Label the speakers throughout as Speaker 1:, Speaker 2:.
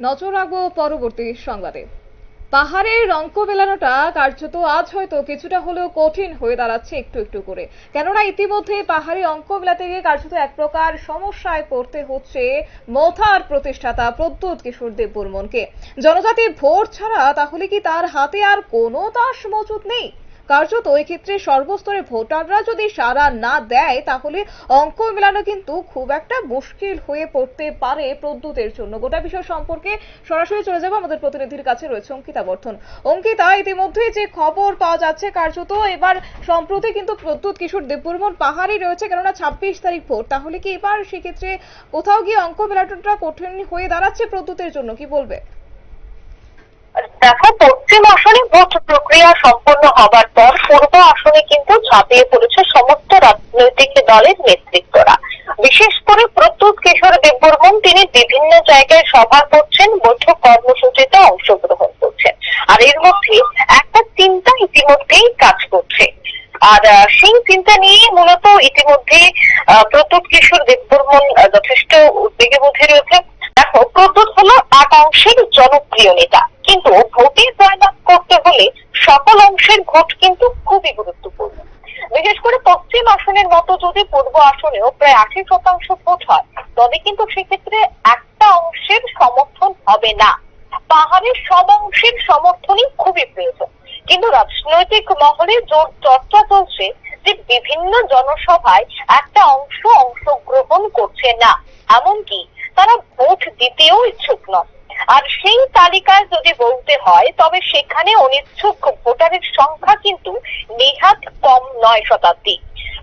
Speaker 1: নজর রাখব পরবর্তী সংবাদে। পাহাড়ের অঙ্ক মেলানোটা কার্যত আজ হয়তো কিছুটা হলেও কঠিন হয়ে দাঁড়াচ্ছে একটু একটু করে। কেননা ইতিমধ্যে পাহাড়ি অঙ্ক মেলাতে গিয়ে কার্যত এক প্রকার সমস্যায় পড়তে হচ্ছে মথার প্রতিষ্ঠাতা প্রদ্যুৎ কিশোর দেব বর্মনকে জনজাতি ভোট ছাড়া তাহলে কি তার হাতে আর কোনো তাস মজুদ নেই? কার্যত ওই ক্ষেত্রে সর্বস্তরে ভোটাররা যদি সাড়া না দেয়, তাহলে অঙ্ক মেলানো কিন্তু খুব একটা মুশকিল হয়ে পড়তে পারে প্রদ্যুতের জন্য। গোটা বিষয় সম্পর্কে সরাসরি চলে যাব। আমাদের প্রতিনিধির কাছে রয়েছে অঙ্কিতা বর্ধন। অঙ্কিতা ইতিমধ্যে যে খবর পাওয়া যাচ্ছে কার্যত, এবার সম্প্রতি কিন্তু প্রদ্যুৎ কিশোর দেববর্মন পাহাড়ি রয়েছে, কেননা ছাব্বিশ তারিখ ভোট। তাহলে কি এবার সেক্ষেত্রে কোথাও গিয়ে অঙ্ক মেলানোটা কঠিন হয়ে দাঁড়াচ্ছে প্রদ্যুতের জন্য? কি বলবে?
Speaker 2: দেখো, পশ্চিম আসনে ভোট প্রক্রিয়া সম্পন্ন হবার পর পূর্ব আসনে কিন্তু ঝাঁপিয়ে পড়েছে সমস্ত রাজনৈতিক দলের নেতৃত্বরা। বিশেষ করে প্রত্যুত কিশোর দেববর্মন, তিনি বিভিন্ন জায়গায় সভা করছেন, বৈঠক কর্মসূচিতে অংশগ্রহণ করছেন। আর এর মধ্যে একটা চিন্তা ইতিমধ্যেই কাজ করছে। আর সেই চিন্তা নিয়ে মূলত ইতিমধ্যে প্রদ্যুৎ কিশোর দেববর্মন যথেষ্ট উদ্বেগের মধ্যে রয়েছে। দেখো প্রদ্যুৎ হলো আট অংশের জনপ্রিয় নেতা। কিন্তু ভোটে জয়লাভ করতে হলে সকল অংশের ভোট কিন্তু খুবই গুরুত্বপূর্ণ। বিশেষ করে পশ্চিম আসনের মতো যদি পূর্ব আসনেও প্রায় আশি শতাংশ ভোট হয়, তবে কিন্তু সেক্ষেত্রে একটা অংশের সমর্থন হবে না। পাহাড়ের সব অংশের সমর্থনই খুবই প্রয়োজন। কিন্তু রাজনৈতিক মহলে জোর চর্চা চলছে যে বিভিন্ন জনসভায় একটা অংশ অংশগ্রহণ করছে না। এমনকি তারা ভোট দিতেও ইচ্ছুক নয় আর সেই তালিকায় যদি বলতে হয়, তবে সেখানে অনিচ্ছুক ভোটারের সংখ্যা কিন্তু নেহাত কম নয় শতাব্দী।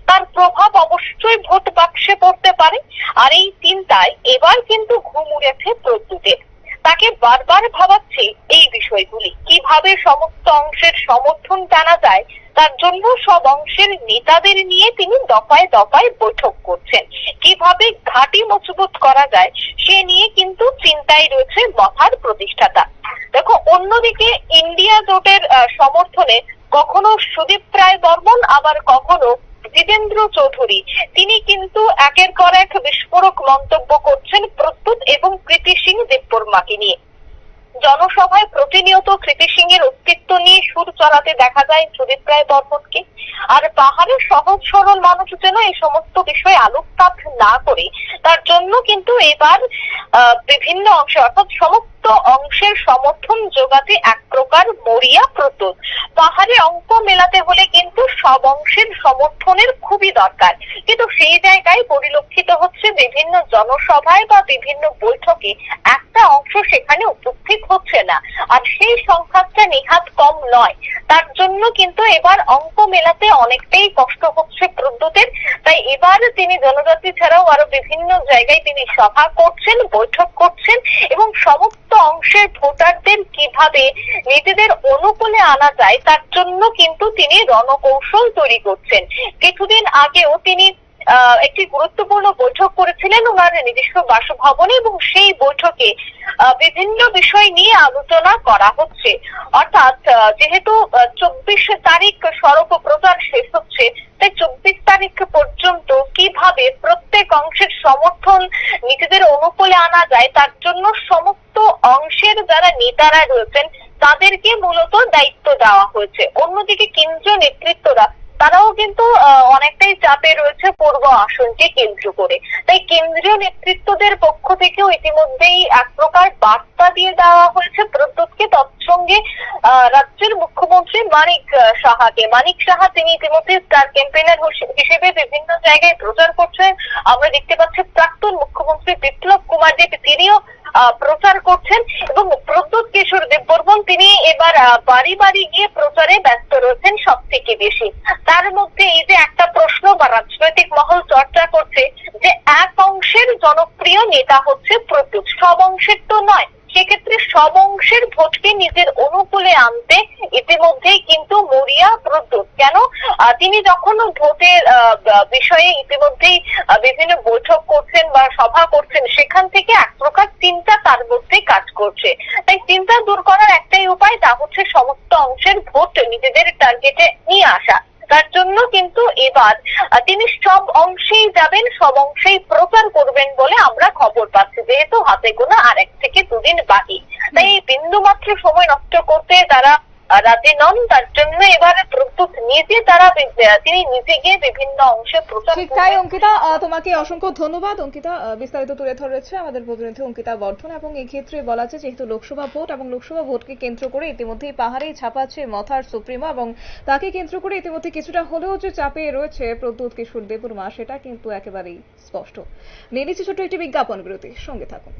Speaker 2: তার প্রভাব অবশ্যই ভোট বাক্সে পড়তে পারে, আর এই চিন্তায় এবার কিন্তু ঘুম উড়েছে প্রদ্যুতের। তাকে বারবার ভাবাচ্ছে এই বিষয়গুলি। কীভাবে সমস্ত অংশের সমর্থন টানা যায় তার জন্য সব অংশের নেতাদের নিয়ে তিনি দফায় দফায় বৈঠক করছেন। কীভাবে ঘাঁটি মজবুত করা যায়, সে নিয়ে কিন্তু চিন্তায় রয়েছে মথার প্রতিষ্ঠাতা। দেখো, অন্যদিকে ইন্ডিয়া জোটের সমর্থনে কখনো সুদীপ রায় বর্মন, আবার কখনো জিতেন্দ্র চৌধুরী। তিনি কিন্তু একের পর এক বিস্ফোরক মন্তব্য করছেন প্রস্তুত এবং প্রীতি সিং দেববর্মাকে নিয়ে। জনসভায় প্রতিনিয়ত কৃতি সিং এর অস্তিত্ব নিয়ে সুর চড়াতে দেখা যায় সুদীপ রায় বর্মনকে। আর পাহাড়ের সহজ সরল মানুষ যেন এই সমস্ত বিষয়ে আলোকপাত না করে, তার জন্য কিন্তু এবার বিভিন্ন অংশে, অর্থাৎ সমস্ত অংশের সমর্থন যোগাতে এক প্রকার মরিয়া প্রস্তুত পাহাড়ে অঙ্ক মেলাতে হলে কিন্তু সব অংশের সমর্থনের খুবই দরকার। কিন্তু সেই জায়গায় পরিলক্ষিত হচ্ছে বিভিন্ন জনসভায় বা বিভিন্ন বৈঠকে একটা অংশ সেখানে উপস্থিত হচ্ছে না। আর সেই সংখ্যাটা নেহাত কম নয়। তার জন্য কিন্তু এবার অঙ্ক মেলাতে অনেকটাই কষ্ট হচ্ছে প্রদ্যুতের। তাই এবার তিনি জনজাতি ছাড়াও আরও বিভিন্ন জায়গায় তিনি সভা করছেন, বৈঠক করছেন এবং সমস্ত অংশের ভোটারদের কীভাবে নিজেদের অনুকূলে আনা যায়, তার জন্য কিন্তু তিনি রণকৌশল তৈরি করছেন। কিছুদিন আগেও তিনি একটি গুরুত্বপূর্ণ বৈঠক করেছিলেন ওনার নিজস্ব বাসভবনে এবং সেই বৈঠকে বিভিন্ন বিষয় নিয়ে আলোচনা করা হচ্ছে। অর্থাৎ যেহেতু চব্বিশ তারিখ সড়ক প্রচার শেষ হচ্ছে, তাই চব্বিশ তারিখ পর্যন্ত কীভাবে প্রত্যেক অংশের সমর্থন নিজেদের অনুকূলে আনা যায়, তার জন্য সমস্ত অংশের যারা নেতারা রয়েছেন তাদেরকে মূলত দায়িত্ব দেওয়া হয়েছে। অন্যদিকে কেন্দ্রীয় নেতৃত্বরা তারাও কিন্তু অনেকটাই চাপে রয়েছে পূর্ব আসনকে কেন্দ্র করে। তাই কেন্দ্রীয় নেতৃত্বদের পক্ষ থেকেও ইতিমধ্যেই এক প্রকার বার্তা দিয়ে দেওয়া হয়েছে প্রদ্যুৎকে। তৎসঙ্গে রাজ্যের মুখ্যমন্ত্রী মানিক সাহাকে। মানিক সাহা তিনি ইতিমধ্যে স্টার ক্যাম্পেইনার হিসেবে বিভিন্ন জায়গায় প্রচার করছেন। আমরা দেখতে পাচ্ছি প্রাক্তন মুখ্যমন্ত্রী বিপ্লব কুমার দেব তিনিও প্রচার করছেন। এবং প্রদ্যুৎ কিশোর দেব দেববর্মন তিনি এবার বাড়ি বাড়ি গিয়ে প্রচারে রয়েছেন সব থেকে বেশি। তার মধ্যে এই যে একটা প্রশ্ন বা রাজনৈতিক মহল চর্চা করছে যে এক অংশের জনপ্রিয় নেতা হচ্ছে প্রদ্যুৎ সব অংশের তো নয়, সেক্ষেত্রে সব অংশের ভোটকে নিজের অনুকূলে আনতে ইতিমধ্যেই কিন্তু মরিয়া প্রদ্যুৎ কেন? তিনি যখন ভোটের বিষয়ে ইতিমধ্যেই বিভিন্ন বৈঠক করছেন বা সভা করছেন, সেখান থেকে প্রকার চিন্তা তার মধ্যে কাজ করছে। তাই চিন্তা দূর করার একটাই উপায় তা হচ্ছে সমস্ত অংশের ভোট নিজেদের টার্গেটে নিয়ে আসা। তার জন্য কিন্তু এবার তিনি সব অংশেই যাবেন, সব অংশেই প্রচার করবেন বলে আমরা খবর পাচ্ছি। যেহেতু হাতে গোনা আর এক থেকে দুদিন বাকি। তাই বিন্দু মাত্র সময় নষ্ট করতে তারা রাজি নন তার জন্য এবারে প্রস্তুত নিজে তারা তিনি নিজে গিয়ে বিভিন্ন অংশে প্রচার
Speaker 1: তাই অঙ্কিতা তোমাকে অসংখ্য ধন্যবাদ। অঙ্কিতা বিস্তারিত তুলে ধরেছে আমাদের প্রতিনিধি অঙ্কিতা বর্ধন এবং এই ক্ষেত্রে বলা আছে যেহেতু লোকসভা ভোট এবং লোকসভা ভোটকে কেন্দ্র করে ইতিমধ্যেই পাহাড়েই ছাপাচ্ছে মথার সুপ্রিমো এবং তাকে কেন্দ্র করে ইতিমধ্যে কিছুটা হলেও যে চাপে রয়েছে প্রদ্যুৎ কিশোর দেববর্মা সেটা কিন্তু একেবারেই স্পষ্ট। নিয়ে নিচ্ছি ছোট্ট একটি বিজ্ঞাপন বিরতি সঙ্গে থাকুন।